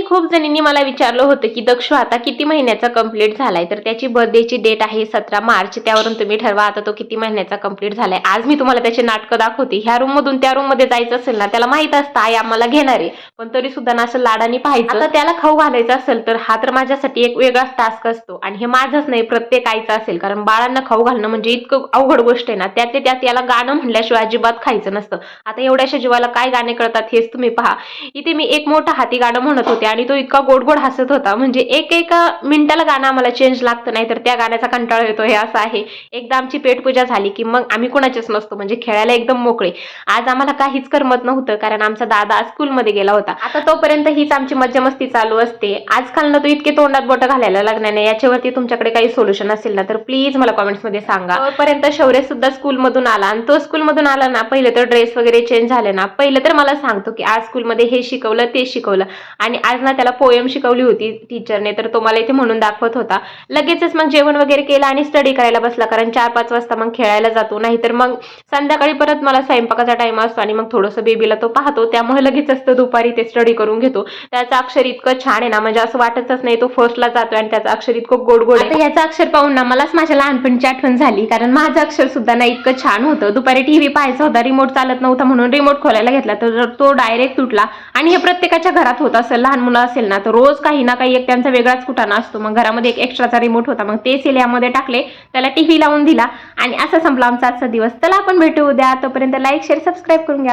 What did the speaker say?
तुम्ही खूप जणींनी मला विचारलं होतं की दक्ष आता किती महिन्याचा कंप्लीट झालाय? तर त्याची बर्थडेची डेट आहे सतरा मार्च. त्यावरून तुम्ही ठरवा आता तो किती महिन्याचा कंप्लीट झालाय. आज मी तुम्हाला त्याचे नाटकं दाखवते. ह्या रूम मधून त्या रूममध्ये जायचं असेल ना त्याला माहीत असतं आई आम्हाला घेणार आहे. पण तरी सुद्धा ना असं लाडाने पाहायचं. आता त्याला खाऊ घालायचं असेल तर हा तर माझ्यासाठी एक वेगळाच टास्क असतो. आणि हे माझंच नाही प्रत्येक आईचं असेल. कारण बाळांना खाऊ घालणं म्हणजे इतकं अवघड गोष्ट आहे ना त्यात त्यात याला गाणं म्हणल्याशिवाय अजिबात खायचं नसतं. आता एवढ्याशा जीवाला काय गाणे कळतात हेच तुम्ही पहा. इथे मी एक मोठं हाती गाणं म्हणत होते. आणि तो इतका गोड गोड हसत होता. म्हणजे एक एका मिनिटाला गाणं आम्हाला चेंज लागतं नाही तर त्या गाण्याचा कंटाळा येतो. हे असं आहे. एकदा आमची पेटपूजा झाली की मग आम्ही कोणाचेच नसतो. म्हणजे खेळायला एकदम मोकळे. आज आम्हाला काहीच करमत नव्हतं कारण आमचा दादा स्कूलमध्ये गेला होता. आता तोपर्यंत हीच आमची मज्जा मस्ती चालू असते. आजकाल ना तो इतके तोंडात बोटं घालायला लागणार नाही. याच्यावरती तुमच्याकडे काही सोल्युशन असेल ना तर प्लीज मला कॉमेंट्समध्ये सांगा. तोपर्यंत शौर्य सुद्धा स्कूलमधून आला. आणि तो स्कूलमधून आला ना पहिले तर ड्रेस वगैरे चेंज झाले ना. पहिलं तर मला सांगतो की आज स्कूलमध्ये हे शिकवलं ते शिकवलं. आणि आज ना त्याला पोयम शिकवली होती टीचरने तर तो मला इथे म्हणून दाखवत होता. लगेचच मग जेवण वगैरे केलं आणि स्टडी करायला बसला कारण चार पाच वाजता मग खेळायला जातो. नाहीतर मग संध्याकाळी परत मला स्वयंपाकाचा टाइम असतो आणि मग थोडंसं बेबीला तो पाहतो. त्यामुळे लगेच तो दुपारी ते स्टडी करून घेतो. त्याचं अक्षर इतकं छान आहे ना म्हणजे असं वाटतच नाही तो फर्स्टला जातो आणि त्याचं अक्षर इतकं गोड गोड आहे याचं अक्षर पाहून ना मलाच माझ्या लहानपणीची आठवण झाली. कारण माझं अक्षर सुद्धा ना इतकं छान होतं. दुपारी टीव्ही पाहायचा होता रिमोट चालत नव्हता म्हणून रिमोट खोलायला घेतला. तर तो डायरेक्ट तुटला. आणि हे प्रत्येकाच्या घरात होत असं. लहान मुलं असेल ना तर रोज काही ना काही एक त्यांचा वेगळाच कुठाना असतो. मग घरामध्ये एक एक्स्ट्राचा रिमोट होता. मग ते सेल यामध्ये टाकले त्याला टीव्ही लावून दिला आणि असा संपला आमचा आजचा दिवस. चला आपण भेटू उद्या. तोपर्यंत लाईक शेअर सबस्क्राईब करून घ्या.